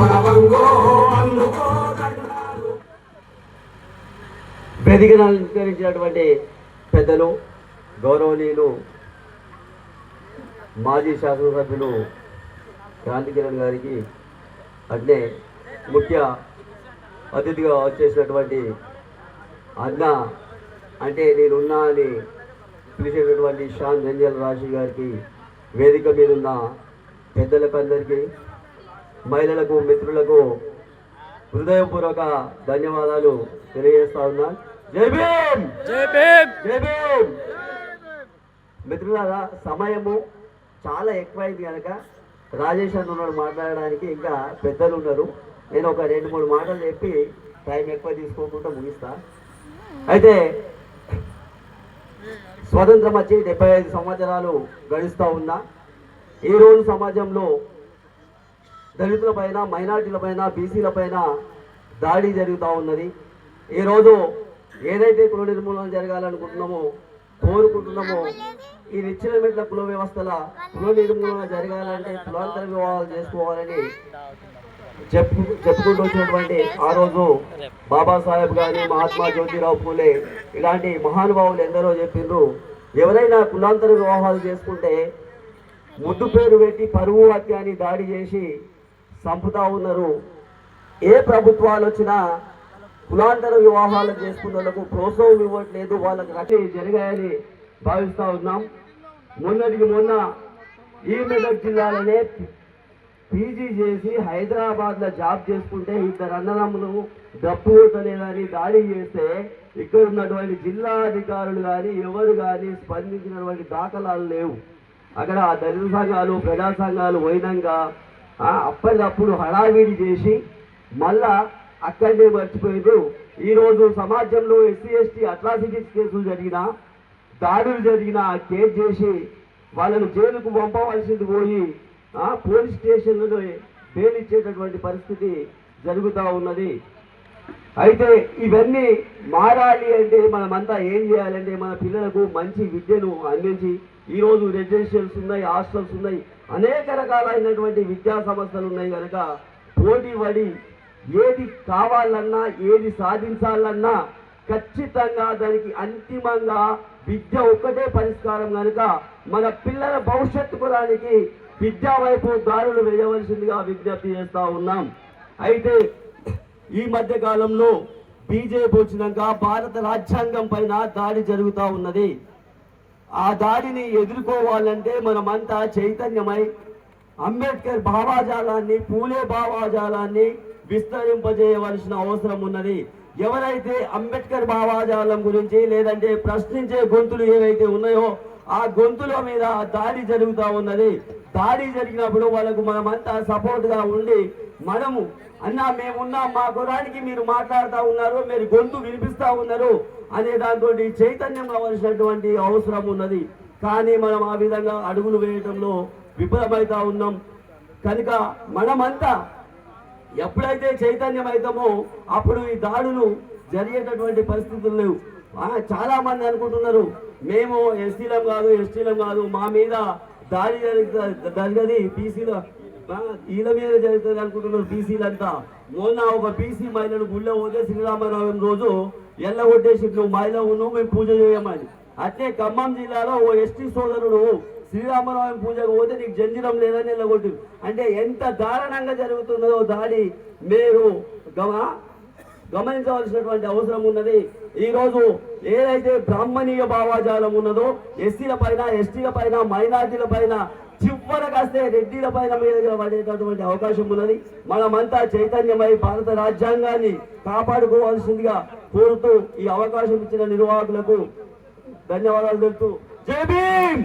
వంగో అందుకో వేదికను అలంకరించినటువంటి పెద్దలు గౌరవనీయులు మాజీ శాసనసభ్యులు క్రాంతి కిరణ్ గారికి అంటే ముఖ్య అతిథిగా వచ్చేసినటువంటి అన్న అంటే నేనున్నా అని పిలిచేటటువంటి షాన్ జంజల్ రాశి గారికి వేదిక మీద ఉన్న పెద్దలకు అందరికీ మహిళలకు మిత్రులకు హృదయపూర్వక ధన్యవాదాలు తెలియజేస్తా ఉన్నా. జై భీమ్! జై భీమ్! జై భీమ్! మిత్రులారా సమయము చాలా ఎక్కువైంది కనుక రాజేష్ అన్న ఉన్నాడు మాట్లాడడానికి ఇంకా పెద్దలు ఉన్నారు. నేను ఒక రెండు మూడు మాటలు చెప్పి టైం ఎక్కువ తీసుకోకుండా ముగిస్తా. అయితే స్వతంత్రం వచ్చి డెబ్బై ఐదు సంవత్సరాలు గడుస్తూ ఉన్నా. ఈ రోజు సమాజంలో దళితుల పైన మైనార్టీల పైన బీసీల పైన దాడి జరుగుతూ ఉన్నది. ఈరోజు ఏదైతే కుల నిర్మూలన జరగాలనుకుంటున్నామో కోరుకుంటున్నామో ఈ నిచ్చిన మెట్ల కుల వ్యవస్థల కుల నిర్మూలన జరగాలంటే కులాంతర వివాహాలు చేసుకోవాలని చెప్పు చెప్పుకుంటూ వచ్చినటువంటి ఆ రోజు బాబాసాహెబ్ కానీ మహాత్మా జ్యోతిరావు పూలే ఇలాంటి మహానుభావులు ఎందరో చెప్పిండ్రు ఎవరైనా కులాంతర వివాహాలు చేసుకుంటే ముద్దు పేరు పెట్టి పరువు హత్య అని దాడి చేసి చంపుతా ఉన్నారు. ఏ ప్రభుత్వాలు వచ్చినా కులాంతర వివాహాలు చేసుకున్న వాళ్ళకు ప్రోత్సాహం ఇవ్వట్లేదు. వాళ్ళకి రక్షణ జరిగాయని భావిస్తూ ఉన్నాం. మొన్నటికి మొన్న ఈ మెదక్ జిల్లాలోనే పీజీ చేసి హైదరాబాద్లో జాబ్ చేసుకుంటే ఇద్దరు అన్నదమ్ములు డబ్బు లేదని దాడి చేస్తే ఇక్కడ ఉన్నటువంటి జిల్లా అధికారులు కానీ ఎవరు కానీ స్పందించినటువంటి దాఖలాలు లేవు. అక్కడ దళిత సంఘాలు ప్రజా సంఘాలు పోయినాక అప్పటికప్పుడు హడావిడి చేసి మళ్ళా అక్కడనే మర్చిపోయారు ఈరోజు సమాజంలో ఎస్సీ ఎస్టీ అట్రాసిటీస్ కేసులు జరిగినా దాడులు జరిగిన కేసు చేసి వాళ్ళను జైలుకు పంపవలసింది పోయి పోలీస్ స్టేషన్లలో బెయిల్ ఇచ్చేటటువంటి పరిస్థితి జరుగుతూ ఉన్నది. అయితే ఇవన్నీ మారాలి అంటే మనమంతా ఏం చేయాలంటే మన పిల్లలకు మంచి విద్యను అందించి ఈరోజు రెసిడెన్షియల్స్ ఉన్నాయి హాస్టల్స్ ఉన్నాయి అనేక రకాలైనటువంటి విద్యా సంస్థలు ఉన్నాయి కనుక పోటీ పడి ఏది కావాలన్నా ఏది సాధించాలన్నా ఖచ్చితంగా దానికి అంతిమంగా విద్య ఒక్కటే పరిష్కారం కనుక మన పిల్లల భవిష్యత్తు కులానికి విద్యా వైపు దారులు వేయవలసిందిగా విజ్ఞప్తి చేస్తూ ఉన్నాం. అయితే ఈ మధ్య కాలంలో బీజేపీ వచ్చినాక భారత రాజ్యాంగం పైన దాడి జరుగుతూ ఉన్నది. ఆ దాడిని ఎదుర్కోవాలంటే మనమంతా చైతన్యమై అంబేద్కర్ భావాజాలాన్ని పూలే భావాజాలాన్ని విస్తరింపజేయవలసిన అవసరం ఉన్నది. ఎవరైతే అంబేద్కర్ భావాజాలం గురించి లేదంటే ప్రశ్నించే గొంతులు ఏవైతే ఉన్నాయో ఆ గొంతుల మీద దాడి జరుగుతూ ఉన్నది. దాడి జరిగినప్పుడు వాళ్ళకు మనమంతా సపోర్ట్గా ఉండి మనము అన్నా మేమున్నా మా గురానికి మీరు మాట్లాడుతూ ఉన్నారు మీరు గొంతు వినిపిస్తూ ఉన్నారు అనే దాంతో చైతన్యం కావాల్సినటువంటి అవసరం ఉన్నది. కానీ మనం ఆ విధంగా అడుగులు వేయటంలో విఫలమవుతా ఉన్నాం. కనుక మనమంతా ఎప్పుడైతే చైతన్యం అవుతామో అప్పుడు ఈ దాడులు జరిగేటటువంటి పరిస్థితులు లేవు. చాలా మంది అనుకుంటున్నారు మేము ఎస్టీలం కాదు ఎస్టీలం కాదు మా మీద దాడి జరుగుతుంది జరిగేది బీసీల ఈయన మీద జరుగుతుంది అనుకుంటున్నారు బీసీలంతా మొన్న ఒక బీసీ మహిళను గుళ్ళో పోతే శ్రీరామనవమి రోజు ఎల్లగొట్టేసి నువ్వు మహిళ ఉన్నావు మేము పూజ చేయమని. అట్లే ఖమ్మం జిల్లాలో ఓ ఎస్టీ సోదరుడు శ్రీరామనవమి పూజకు పోతే నీకు జంజిరం లేదని ఎల్లగొట్టు అంటే ఎంత దారుణంగా జరుగుతున్నదో దాడి మీరు గమ గమనించవలసినటువంటి అవసరం ఉన్నది. ఈరోజు ఏదైతే బ్రాహ్మణీయ భావాజాలం ఉన్నదో ఎస్సీల పైన ఎస్టీల పైన మైనార్టీల పైన చివరకు వస్తే రెడ్డిల పైన మీద పడేటటువంటి అవకాశం ఉన్నది. మనమంతా చైతన్యమై భారత రాజ్యాంగాన్ని కాపాడుకోవాల్సిందిగా కోరుతూ ఈ అవకాశం ఇచ్చిన నిర్వాహకులకు ధన్యవాదాలు తెలుపుతూ. జై భీమ్!